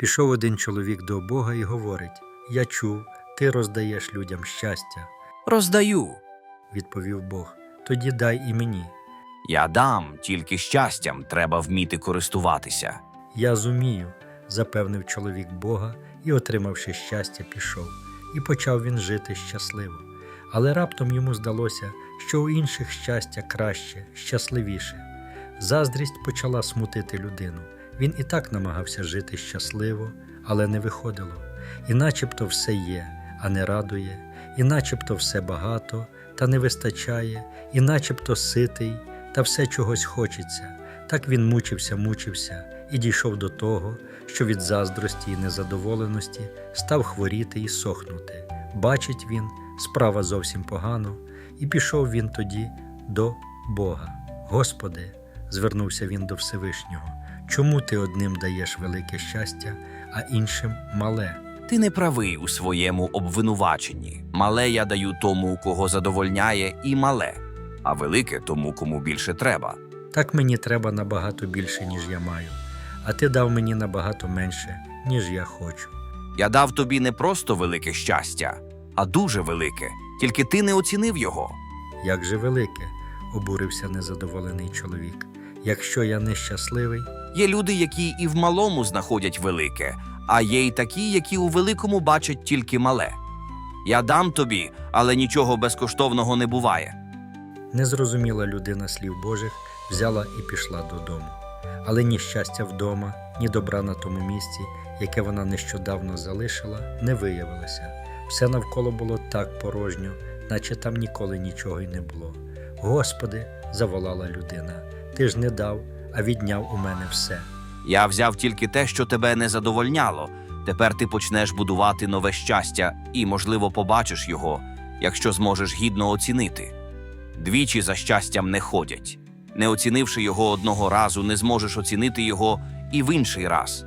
Пішов один чоловік до Бога і говорить: Я чув, ти роздаєш людям щастя, Роздаю. відповів Бог. Тоді дай і мені. Я дам, тільки щастям треба вміти користуватися. Я зумію, запевнив чоловік Бога і, отримавши щастя, пішов. І почав він жити щасливо. Але раптом йому здалося, що у інших щастя краще, щасливіше. Заздрість почала смутити людину. Він і так намагався жити щасливо, але не виходило. І начебто все є, а не радує, і начебто все багато, та не вистачає, і начебто ситий, та все чогось хочеться. Так він мучився, мучився і дійшов до того, що від заздрості і незадоволеності став хворіти і сохнути. Бачить він, справа зовсім погано, і пішов він тоді до Бога. Господи, звернувся він до Всевишнього, чому ти одним даєш велике щастя, а іншим мале? Ти не правий у своєму обвинуваченні. Мале я даю тому, кого задовольняє, і мале, а велике тому, кому більше треба. Так мені треба набагато більше, ніж я маю, а ти дав мені набагато менше, ніж я хочу. Я дав тобі не просто велике щастя, а дуже велике, тільки ти не оцінив його. Як же велике, обурився незадоволений чоловік. Якщо я нещасливий, Є люди, які і в малому знаходять велике, а є й такі, які у великому бачать тільки мале. Я дам тобі, але нічого безкоштовного не буває. незрозуміла людина слів Божих взяла і пішла додому. Але ні щастя вдома, ні добра на тому місці, яке вона нещодавно залишила, не виявилося. Все навколо було так порожньо, наче там ніколи нічого й не було. Господи, заволала людина, ти ж не дав, а відняв у мене все. Я взяв тільки те, що тебе не задовольняло. Тепер ти почнеш будувати нове щастя і, можливо, побачиш його, якщо зможеш гідно оцінити. Двічі за щастям не ходять. Не оцінивши його одного разу, не зможеш оцінити його і в інший раз.